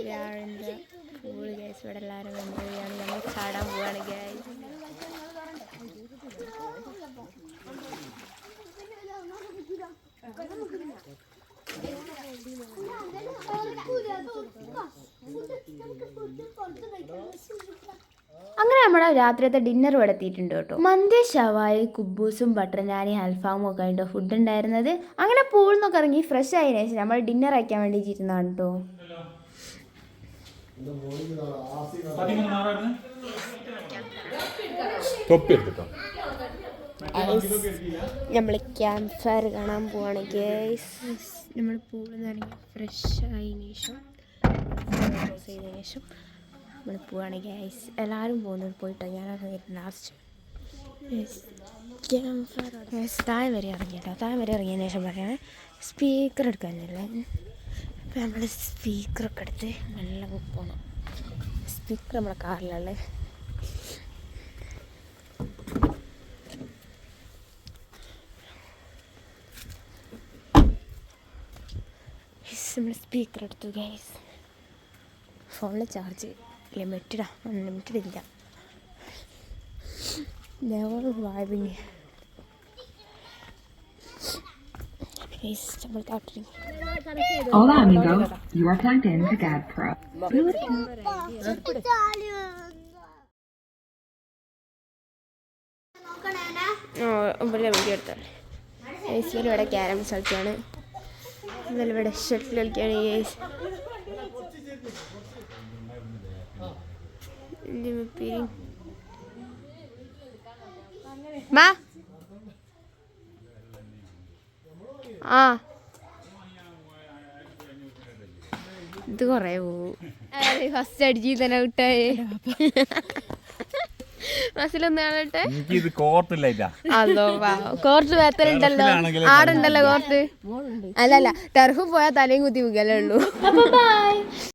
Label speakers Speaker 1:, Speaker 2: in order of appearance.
Speaker 1: Gas cool gas ഇവിടെ എല്ലാവരും enjoy ചെയ്യാണ് നമ്മൾ ചാടാൻ പോവാണ് ഗ്യാസ്
Speaker 2: Thank you.
Speaker 1: രാത്രിയത്തെ ഡിന്നർ ഇവിടെ കേട്ടോ. മന്തി ഷവായി കുബൂസും ബട്ടർ നാനി അൽഫാമും ഒക്കെ ആയിട്ട് ഫുഡ് ഉണ്ടായിരുന്നത്. അങ്ങനെ പൂളിൽ നിന്നൊക്കെ ഇറങ്ങി ഫ്രഷ് ആയതിനു ശേഷം നമ്മൾ ഡിന്നർ അയക്കാൻ വേണ്ടി ഇരുന്നതാണ് കേട്ടോ.
Speaker 3: തൊപ്പി എടുത്തിട്ടോ
Speaker 1: നമ്മൾ ക്യാമ്പ് ഫയർ കാണാൻ പോവാണ് ഗേസ് നമ്മൾ പൂളിൽ നിന്ന് ഇറങ്ങി ഫ്രഷ് ആയതിനു ശേഷം. ചെയ്തതിനു ശേഷം. നമ്മൾ പോവാണ് ഗ്യാസ് എല്ലാവരും പോകുന്നത് പോയിട്ടോ? ഞാനത് ലാസ്റ്റ് താഴെ വരെ ഇറങ്ങിയിട്ടോ താഴെ വരെ ഇറങ്ങിയതിന് ശേഷം പറയാം സ്പീക്കർ എടുക്കാനല്ലേ അപ്പോൾ നമ്മൾ സ്പീക്കറൊക്കെ എടുത്ത് നല്ല പോകണം സ്പീക്കർ നമ്മളെ കാറിലുള്ള. നമ്മൾ സ്പീക്കർ എടുത്തു ഗൈസ് ഫോണിൽ ചാർജ് ലിമിറ്റഡാ അൺലിമിറ്റഡ് ഇല്ല. Never vibing
Speaker 4: Hola amigo, you are plugged in to Gab Pro.
Speaker 1: ഇവിടെ വീഡിയോ എടുത്താണ് ഇവിടെ ക്യാരംസ് കളിക്കുകയാണ് ഇവിടെ ഷട്ടിൽ കളിക്കുകയാണ് ഗൈസ് മാ ആ ഇത് കുറേ പോവും ഫസ്റ്റ് അടിച്ച് തന്നെ വിട്ടായി അതോ കോർട്ട് വേത്തലുണ്ടല്ലോ ആടുണ്ടല്ലോ കോർട്ട്? അല്ലല്ല അല്ല ടർഫ് പോയാൽ തലയും കുത്തി വികലേ ഉള്ളൂ. ബൈ